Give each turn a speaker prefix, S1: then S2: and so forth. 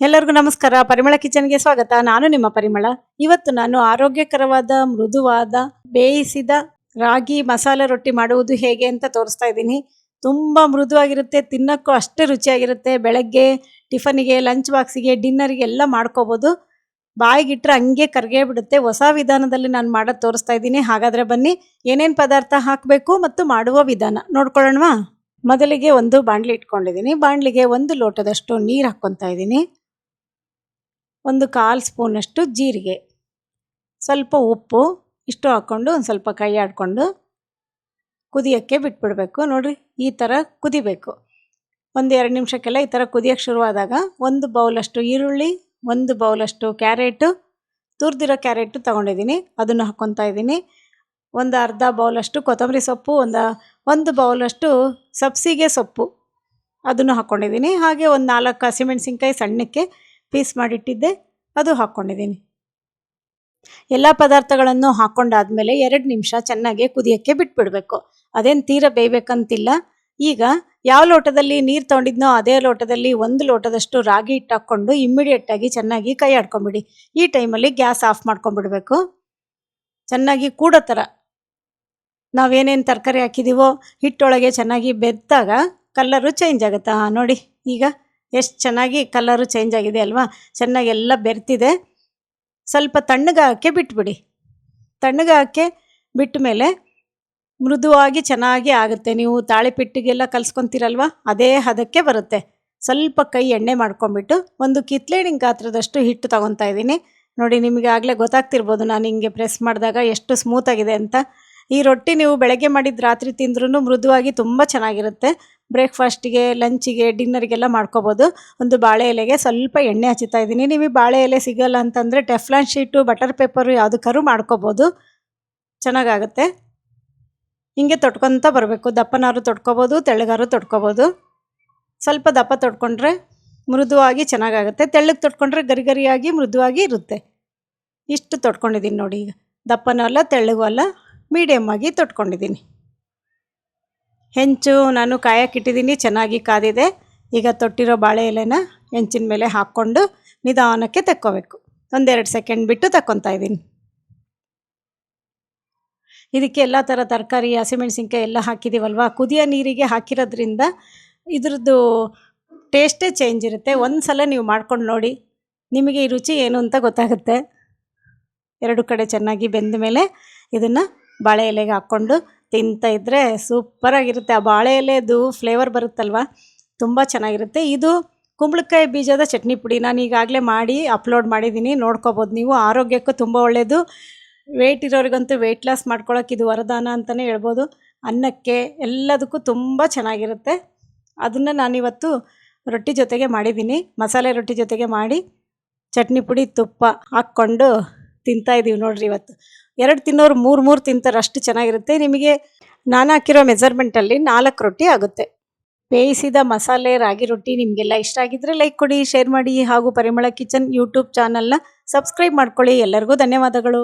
S1: ಎಲ್ಲರಿಗೂ ನಮಸ್ಕಾರ. ಪರಿಮಳ ಕಿಚನ್ಗೆ ಸ್ವಾಗತ. ನಾನು ನಿಮ್ಮ ಪರಿಮಳ. ಇವತ್ತು ನಾನು ಆರೋಗ್ಯಕರವಾದ, ಮೃದುವಾದ, ಬೇಯಿಸಿದ ರಾಗಿ ಮಸಾಲೆ ರೊಟ್ಟಿ ಮಾಡುವುದು ಹೇಗೆ ಅಂತ ತೋರಿಸ್ತಾ ಇದ್ದೀನಿ. ತುಂಬ ಮೃದುವಾಗಿರುತ್ತೆ, ತಿನ್ನಕ್ಕೂ ಅಷ್ಟೇ ರುಚಿಯಾಗಿರುತ್ತೆ. ಬೆಳಗ್ಗೆ ಟಿಫನಿಗೆ, ಲಂಚ್ ಬಾಕ್ಸಿಗೆ ಡಿನ್ನರ್ಗೆ ಎಲ್ಲ ಮಾಡ್ಕೋಬೋದು. ಬಾಯಿಗಿಟ್ರೆ ಹಂಗೆ ಕರ್ಗೇ ಬಿಡುತ್ತೆ. ಹೊಸ ವಿಧಾನದಲ್ಲಿ ನಾನು ಮಾಡೋದು ತೋರಿಸ್ತಾ ಇದ್ದೀನಿ. ಹಾಗಾದರೆ ಬನ್ನಿ, ಏನೇನು ಪದಾರ್ಥ ಹಾಕಬೇಕು ಮತ್ತು ಮಾಡುವ ವಿಧಾನ ನೋಡ್ಕೊಳ್ಳೋಣವಾ? ಮೊದಲಿಗೆ ಒಂದು ಬಾಣಲಿ ಇಟ್ಕೊಂಡಿದ್ದೀನಿ. ಬಾಣಲಿಗೆ ಒಂದು ಲೋಟದಷ್ಟು ನೀರು ಹಾಕ್ಕೊತಾ ಇದ್ದೀನಿ. ಒಂದು ಕಾಲು ಸ್ಪೂನಷ್ಟು ಜೀರಿಗೆ. ಸ್ವಲ್ಪ ಉಪ್ಪು ಇಷ್ಟು ಹಾಕ್ಕೊಂಡು ಒಂದು ಸ್ವಲ್ಪ ಕೈ ಆಡಿಕೊಂಡು ಕುದಿಯೋಕ್ಕೆ ಬಿಟ್ಬಿಡಬೇಕು. ನೋಡಿರಿ, ಈ ಥರ ಕುದಿಬೇಕು. ಒಂದು ಎರಡು ನಿಮಿಷಕ್ಕೆಲ್ಲ ಈ ಥರ ಕುದಿಯೋಕ್ಕೆ ಶುರುವಾದಾಗ ಒಂದು ಬೌಲಷ್ಟು ಈರುಳ್ಳಿ, ಒಂದು ಬೌಲಷ್ಟು ಕ್ಯಾರೆಟು, ತುರಿದಿರೋ ಕ್ಯಾರೆಟು ತೊಗೊಂಡಿದ್ದೀನಿ. ಅದನ್ನು ಹಾಕ್ಕೊತಾ ಇದ್ದೀನಿ. ಒಂದು ಅರ್ಧ ಬೌಲಷ್ಟು ಕೊತ್ತಂಬರಿ ಸೊಪ್ಪು, ಒಂದು ಒಂದು ಬೌಲಷ್ಟು ಸಬ್ಸಿಗೆ ಸೊಪ್ಪು. ಅದನ್ನು ಹಾಕ್ಕೊಂಡಿದ್ದೀನಿ ಹಾಗೆ ಒಂದು ನಾಲ್ಕು ಹಸಿಮೆಣ್ಸಿನ್ಕಾಯಿ ಸಣ್ಣಕ್ಕೆ ಪೀಸ್ ಮಾಡಿಟ್ಟಿದ್ದೆ, ಅದು ಹಾಕ್ಕೊಂಡಿದ್ದೀನಿ. ಎಲ್ಲ ಪದಾರ್ಥಗಳನ್ನು ಹಾಕ್ಕೊಂಡಾದ್ಮೇಲೆ ಎರಡು ನಿಮಿಷ ಚೆನ್ನಾಗಿ ಕುದಿಯೋಕ್ಕೆ ಬಿಟ್ಬಿಡಬೇಕು. ಅದೇನು ತೀರ ಬೇಯಬೇಕಂತಿಲ್ಲ. ಈಗ ಯಾವ ಲೋಟದಲ್ಲಿ ನೀರು ತೊಗೊಂಡಿದ್ನೋ ಅದೇ ಲೋಟದಲ್ಲಿ ಒಂದು ಲೋಟದಷ್ಟು ರಾಗಿ ಹಿಟ್ಟು ಹಾಕ್ಕೊಂಡು ಇಮ್ಮಿಡಿಯೇಟಾಗಿ ಚೆನ್ನಾಗಿ ಕೈ ಆಡ್ಕೊಂಬಿಡಿ. ಈ ಟೈಮಲ್ಲಿ ಗ್ಯಾಸ್ ಆಫ್ ಮಾಡ್ಕೊಂಬಿಡ್ಬೇಕು. ಚೆನ್ನಾಗಿ ಕೂಡೋ ಥರ ನಾವೇನೇನು ತರಕಾರಿ ಹಾಕಿದ್ದೀವೋ ಹಿಟ್ಟೊಳಗೆ ಚೆನ್ನಾಗಿ ಬೆತ್ತಾಗ ಕಲ್ಲರು ಚೇಂಜ್ ಆಗುತ್ತಾ? ನೋಡಿ, ಈಗ ಎಷ್ಟು ಚೆನ್ನಾಗಿ ಕಲರು ಚೇಂಜ್ ಆಗಿದೆ ಅಲ್ವಾ? ಚೆನ್ನಾಗಿ ಎಲ್ಲ ಬೆರ್ತಿದೆ. ಸ್ವಲ್ಪ ತಣ್ಣಗಾಕೆ ಬಿಟ್ಬಿಡಿ. ತಣ್ಣಗಾಕೆ ಬಿಟ್ಟ ಮೇಲೆ ಮೃದುವಾಗಿ ಚೆನ್ನಾಗಿ ಆಗುತ್ತೆ. ನೀವು ತಾಳಿಪಿಟ್ಟಿಗೆಲ್ಲ ಕಲ್ಸ್ಕೊತೀರಲ್ವ? ಅದೇ ಹದಕ್ಕೆ ಬರುತ್ತೆ. ಸ್ವಲ್ಪ ಕೈ ಎಣ್ಣೆ ಮಾಡ್ಕೊಂಬಿಟ್ಟು ಒಂದು ಕಿತ್ಲೇಣಿನ ಗಾತ್ರದಷ್ಟು ಹಿಟ್ಟು ತಗೊತಾ ಇದ್ದೀನಿ. ನೋಡಿ, ನಿಮಗೆ ಆಗಲೇ ಗೊತ್ತಾಗ್ತಿರ್ಬೋದು, ನಾನು ಹಿಂಗೆ ಪ್ರೆಸ್ ಮಾಡಿದಾಗ ಎಷ್ಟು ಸ್ಮೂತಾಗಿದೆ ಅಂತ. ಈ ರೊಟ್ಟಿ ನೀವು ಬೆಳಗ್ಗೆ ಮಾಡಿದ ರಾತ್ರಿ ತಿಂದ್ರೂ ಮೃದುವಾಗಿ ತುಂಬ ಚೆನ್ನಾಗಿರುತ್ತೆ. ಬ್ರೇಕ್ಫಾಸ್ಟಿಗೆ, ಲಂಚಿಗೆ, ಡಿನ್ನರಿಗೆಲ್ಲ ಮಾಡ್ಕೋಬೋದು. ಒಂದು ಬಾಳೆ ಎಲೆಗೆ ಸ್ವಲ್ಪ ಎಣ್ಣೆ ಹಚ್ಚುತ್ತಾ ಇದ್ದೀನಿ. ನೀವು ಬಾಳೆ ಎಲೆ ಸಿಗಲ್ಲ ಅಂತಂದರೆ ಟೆಫ್ಲಾನ್ ಶೀಟು, ಬಟರ್ ಪೇಪರು ಯಾವುದಕ್ಕಾದ್ರೂ ಮಾಡ್ಕೋಬೋದು. ಚೆನ್ನಾಗಾಗುತ್ತೆ. ಹಿಂಗೆ ತೊಟ್ಕೊತ ಬರಬೇಕು. ದಪ್ಪನಾರು ತೊಟ್ಕೋಬೋದು ತೆಳ್ಳಗಾರು ತೊಟ್ಕೋಬೋದು. ಸ್ವಲ್ಪ ದಪ್ಪ ತೊಟ್ಕೊಂಡ್ರೆ ಮೃದುವಾಗಿ ಚೆನ್ನಾಗಾಗುತ್ತೆ. ತೆಳ್ಳಗೆ ತೊಟ್ಕೊಂಡ್ರೆ ಗರಿಗರಿಯಾಗಿ ಮೃದುವಾಗಿ ಇರುತ್ತೆ. ಇಷ್ಟು ತೊಟ್ಕೊಂಡಿದ್ದೀನಿ ನೋಡಿ ಈಗ. ದಪ್ಪನೂ ಅಲ್ಲ, ತೆಳ್ಳಗೂ ಅಲ್ಲ. ಮೀಡಿಯಮ್ ಆಗಿ ತೊಟ್ಕೊಂಡಿದ್ದೀನಿ. ಹೆಂಚು ನಾನು ಕಾಯಕ್ಕಿಟ್ಟಿದ್ದೀನಿ, ಚೆನ್ನಾಗಿ ಕಾದಿದೆ. ಈಗ ತೊಟ್ಟಿರೋ ಬಾಳೆ ಎಲೆನ ಹೆಂಚಿನ ಮೇಲೆ ಹಾಕ್ಕೊಂಡು ನಿಧಾನಕ್ಕೆ ತಕ್ಕೋಬೇಕು. ಒಂದೆರಡು ಸೆಕೆಂಡ್ ಬಿಟ್ಟು ತಕ್ಕೊತಾ ಇದ್ದೀನಿ. ಇದಕ್ಕೆ ಎಲ್ಲ ಥರ ತರಕಾರಿ, ಹಸಿಮೆಣಸಿನ್ಕಾಯಿ ಎಲ್ಲ ಹಾಕಿದ್ದೀವಲ್ವ? ಕುದಿಯ ನೀರಿಗೆ ಹಾಕಿರೋದ್ರಿಂದ ಇದ್ರದ್ದು ಟೇಸ್ಟೇ ಚೇಂಜ್ ಇರುತ್ತೆ. ಒಂದು ಸಲ ನೀವು ಮಾಡ್ಕೊಂಡು ನೋಡಿ. ನಿಮಗೆ ಈ ರುಚಿ ಏನು ಅಂತ ಗೊತ್ತಾಗುತ್ತೆ. ಎರಡು ಕಡೆ ಚೆನ್ನಾಗಿ ಬೆಂದ ಮೇಲೆ ಇದನ್ನು ಬಾಳೆ ಎಲೆಗೆ ಹಾಕ್ಕೊಂಡು ತಿಂತಾ ಇದ್ದರೆ ಸೂಪರಾಗಿರುತ್ತೆ ಆ ಬಾಳೆ ಎಲೆದು ಫ್ಲೇವರ್ ಬರುತ್ತಲ್ವ? ತುಂಬ ಚೆನ್ನಾಗಿರುತ್ತೆ. ಇದು ಕುಂಬಳಕಾಯಿ ಬೀಜದ ಚಟ್ನಿ ಪುಡಿ. ನಾನು ಈಗಾಗಲೇ ಮಾಡಿ ಅಪ್ಲೋಡ್ ಮಾಡಿದ್ದೀನಿ ನೋಡ್ಕೋಬೋದು ನೀವು. ಆರೋಗ್ಯಕ್ಕೂ ತುಂಬ ಒಳ್ಳೆಯದು ವೆಯ್ಟ್ ಇರೋರಿಗಂತೂ ವೆಯ್ಟ್ ಲಾಸ್ ಮಾಡ್ಕೊಳ್ಳೋಕೆ ಇದು ವರದಾನ ಅಂತಲೇ ಹೇಳ್ಬೋದು. ಅನ್ನಕ್ಕೆ ಎಲ್ಲದಕ್ಕೂ ತುಂಬ ಚೆನ್ನಾಗಿರುತ್ತೆ. ಅದನ್ನು ನಾನಿವತ್ತು ರೊಟ್ಟಿ ಜೊತೆಗೆ ಮಾಡಿದ್ದೀನಿ ಮಸಾಲೆ ರೊಟ್ಟಿ ಜೊತೆಗೆ ಮಾಡಿ ಚಟ್ನಿ ಪುಡಿ ತುಪ್ಪ ಹಾಕ್ಕೊಂಡು ತಿಂತಾಯಿದ್ದೀವಿ ನೋಡಿರಿ ಇವತ್ತು. ಎರಡು ತಿನ್ನೋರು ಮೂರು ಮೂರು ತಿಂತಾರೆ, ಅಷ್ಟು ಚೆನ್ನಾಗಿರುತ್ತೆ. ನಿಮಗೆ ನಾನು ಹಾಕಿರೋ ಮೆಜರ್ಮೆಂಟಲ್ಲಿ ನಾಲ್ಕು ರೊಟ್ಟಿ ಆಗುತ್ತೆ. ಬೇಯಿಸಿದ ಮಸಾಲೆ, ರಾಗಿ ರೊಟ್ಟಿ ನಿಮಗೆಲ್ಲ ಇಷ್ಟ ಆಗಿದ್ದರೆ ಲೈಕ್ ಕೊಡಿ, ಶೇರ್ ಮಾಡಿ ಹಾಗೂ ಪರಿಮಳ ಕಿಚನ್ ಯೂಟ್ಯೂಬ್ ಚಾನಲ್ನ ಸಬ್ಸ್ಕ್ರೈಬ್ ಮಾಡ್ಕೊಳ್ಳಿ. ಎಲ್ಲರಿಗೂ ಧನ್ಯವಾದಗಳು.